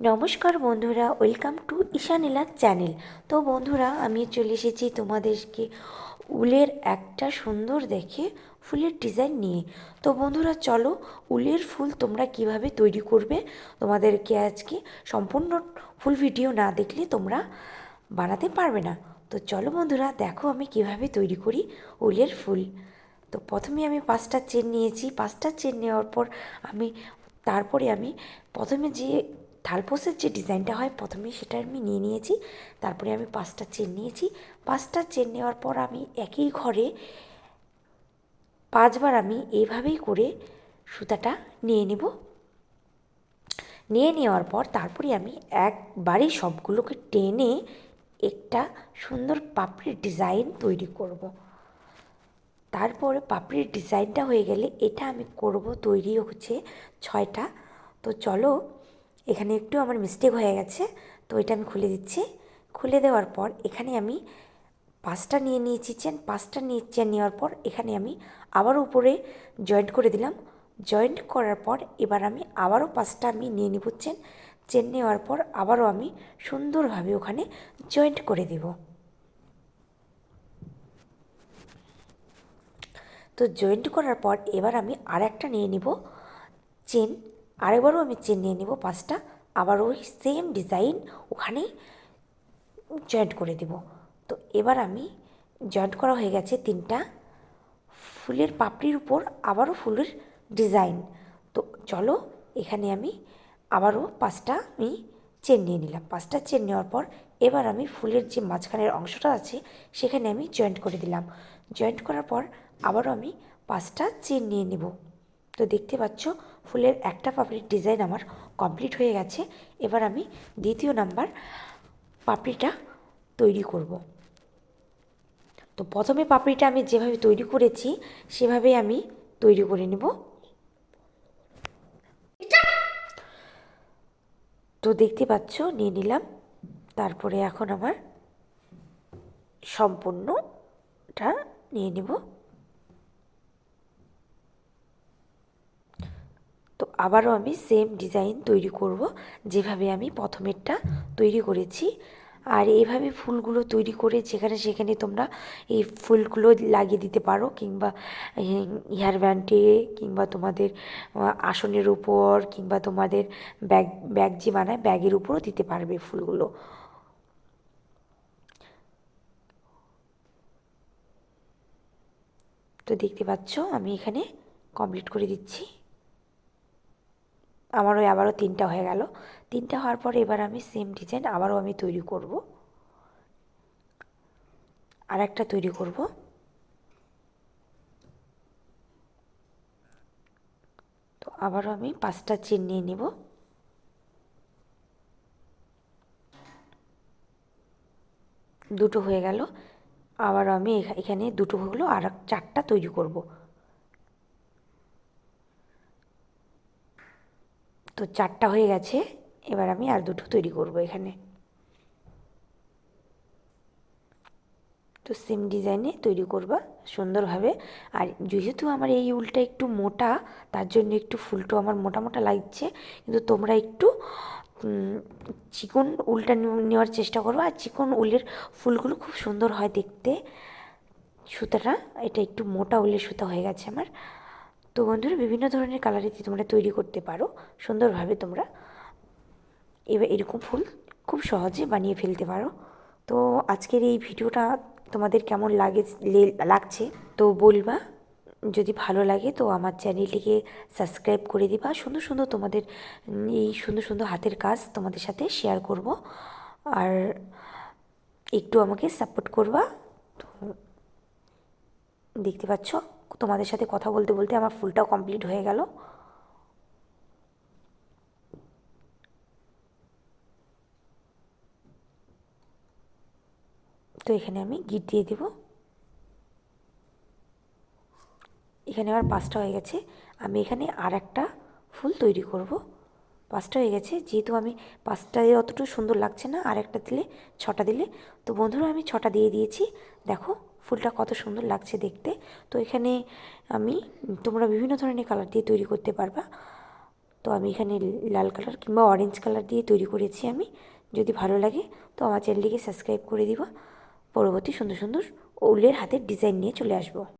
নমস্কার বন্ধুরা, welcome to ঈশানীলা channel. তো বন্ধুরা, আমি চলে এসেছি তোমাদেরকে উলের একটা সুন্দর দেখে ফুলের ডিজাইন নিয়ে। তো বন্ধুরা, চলো উলের ফুল তোমরা কীভাবে তৈরি করবে? তোমাদেরকে আজকে সম্পূর্ণ ফুল ভিডিও না দেখলে তোমরা বানাতে পারবে না। তো চলো বন্ধুরা, দেখো আমি কীভাবে তৈরি করি উলের ফুল। তো প্রথমে আমি পাঁচটা চেন নিয়েছি। পাঁচটা চেন নেওয়ার পর আমি, তারপরে আমি প্রথমে যে থালপোসের যে ডিজাইনটা হয় প্রথমে সেটা আমি নিয়ে নিয়েছি। তারপরে আমি পাঁচটা চেন নিয়েছি। পাঁচটা চেন নেওয়ার পর আমি একই ঘরে পাঁচবার আমি এইভাবেই করে সুতাটা নিয়ে নেব। নিয়ে নেওয়ার পর তারপরে আমি একবারে সবগুলোকে টেনে একটা সুন্দর পাপড়ির ডিজাইন তৈরি করব। তারপরে পাপড়ির ডিজাইনটা হয়ে গেলে এটা আমি করব, তৈরি হচ্ছে ছয়টা। তো চলো এখানে একটু আমার মিস্টেক হয়ে গেছে, তো এটা আমি খুলে দিচ্ছি। খুলে দেওয়ার পর এখানে আমি পাঁচটা নিয়ে নিয়েছি চেন পাঁচটা নিয়ে চেন নেওয়ার পর এখানে আমি আবার উপরে জয়েন্ট করে দিলাম। জয়েন্ট করার পর এবার আমি আবারও পাঁচটা আমি নিয়ে নিব চেন চেন নেওয়ার পর আবারও আমি সুন্দরভাবে ওখানে জয়েন্ট করে দেব। তো জয়েন্ট করার পর এবার আমি আর একটা নিয়ে নিব চেন আরেকবারও আমি চেন নিয়ে নেব পাঁচটা আবার ওই সেম ডিজাইন ওখানেই জয়েন্ট করে দেব। তো এবার আমি জয়েন্ট করা হয়ে গেছে তিনটা। ফুলের পাপড়ির উপর আবারও ফুলের ডিজাইন তো চলো এখানে আমি আবারও পাঁচটা আমি চেন নিয়ে নিলাম। পাঁচটা চেন নেওয়ার পর এবার আমি ফুলের যে মাঝখানের অংশটা আছে সেখানে আমি জয়েন্ট করে দিলাম। জয়েন্ট করার পর আবারও আমি পাঁচটা চেন নিয়ে নেব। তো দেখতে পাচ্ছ, ফুলের একটা পাপড়ির ডিজাইন আমার কমপ্লিট হয়ে গেছে। এবার আমি দ্বিতীয় নাম্বার পাপড়িটা তৈরি করব। তো প্রথমে পাপড়িটা আমি যেভাবে তৈরি করেছি, সেভাবেই আমি তৈরি করে নেব। তো দেখতে পাচ্ছ, নিয়ে নিলাম। তারপরে এখন আমার সম্পূর্ণটা নিয়ে নেব তো আবারও আমি সেম ডিজাইন তৈরি করব, যেভাবে আমি প্রথমেরটা তৈরি করেছি। আর এইভাবে ফুলগুলো তৈরি করে যেখানে সেখানে তোমরা এই ফুলগুলো লাগিয়ে দিতে পারো, কিংবা হেয়ার ব্যান্ডে কিংবা তোমাদের আসনের উপর, কিংবা তোমাদের ব্যাগ ব্যাগ যে বানায় ব্যাগের উপরও দিতে পারবে ফুলগুলো। তো দেখতে পাচ্ছ, আমি এখানে কমপ্লিট করে দিচ্ছি। আমার ওই আবারও তিনটা হয়ে গেল। তিনটা হওয়ার পরে এবার আমি সেম ডিজাইন আবারও আমি তৈরি করব। আর একটা তৈরি করব। তো আবারও আমি পাঁচটা চেন নিয়ে নেব। দুটো হয়ে গেল। আবার আমি এখানে দুটো হলো আর চারটা তৈরি করব। তো চারটা হয়ে গেছে, এবার আমি আর দুটো তৈরি করব এখানে। তো সেম ডিজাইনে তৈরি করবা সুন্দরভাবে। আর যেহেতু আমার এই উলটা একটু মোটা, তার জন্য একটু ফুলটো আমার মোটা মোটা লাগছে, কিন্তু তোমরা একটু চিকন উলটা নেওয়ার চেষ্টা করব। আর চিকন উলের ফুলগুলো খুব সুন্দর হয় দেখতে। সুতাটা, এটা একটু মোটা উলের সুতা হয়ে গেছে আমার। তো বন্ধুরা, বিভিন্ন ধরনের কালারে তোমরা তৈরি করতে পারো। সুন্দরভাবে তোমরা এবার এরকম ফুল খুব সহজে বানিয়ে ফেলতে পারো। তো আজকের এই ভিডিওটা তোমাদের কেমন লাগে লাগছে তো বলবা। যদি ভালো লাগে তো আমার চ্যানেলটিকে সাবস্ক্রাইব করে দিবা। সুন্দর সুন্দর তোমাদের, এই সুন্দর সুন্দর হাতের কাজ তোমাদের সাথে শেয়ার করব। আর একটু আমাকে সাপোর্ট করবা। তো দেখতে পাচ্ছ? তোমাদের সাথে কথা বলতে বলতে আমার ফুলটাও কমপ্লিট হয়ে গেল। তো এখানে আমি গিট দিয়ে দেব। এখানে আমার পাঁচটা হয়ে গেছে। আমি এখানে আর একটা ফুল তৈরি করব। পাঁচটা হয়ে গেছে। যেহেতু আমি পাঁচটা অতটুকু সুন্দর লাগছে না আর একটা দিলে, ছটা দিলে। তো বন্ধুরা, আমি ছটা দিয়ে দিয়েছি। দেখো, ফুলটা কত সুন্দর লাগছে দেখতে। তো এখানে আমি, তোমরা বিভিন্ন ধরনের কালার দিয়ে তৈরি করতে পারবা। তো আমি এখানে লাল কালার কিংবা অরেঞ্জ কালার দিয়ে তৈরি করেছি আমি। যদি ভালো লাগে, তো আমার চ্যানেলটিকে সাবস্ক্রাইব করে দিবা। পরবর্তী সুন্দর সুন্দর উলের হাতের ডিজাইন নিয়ে চলে আসব।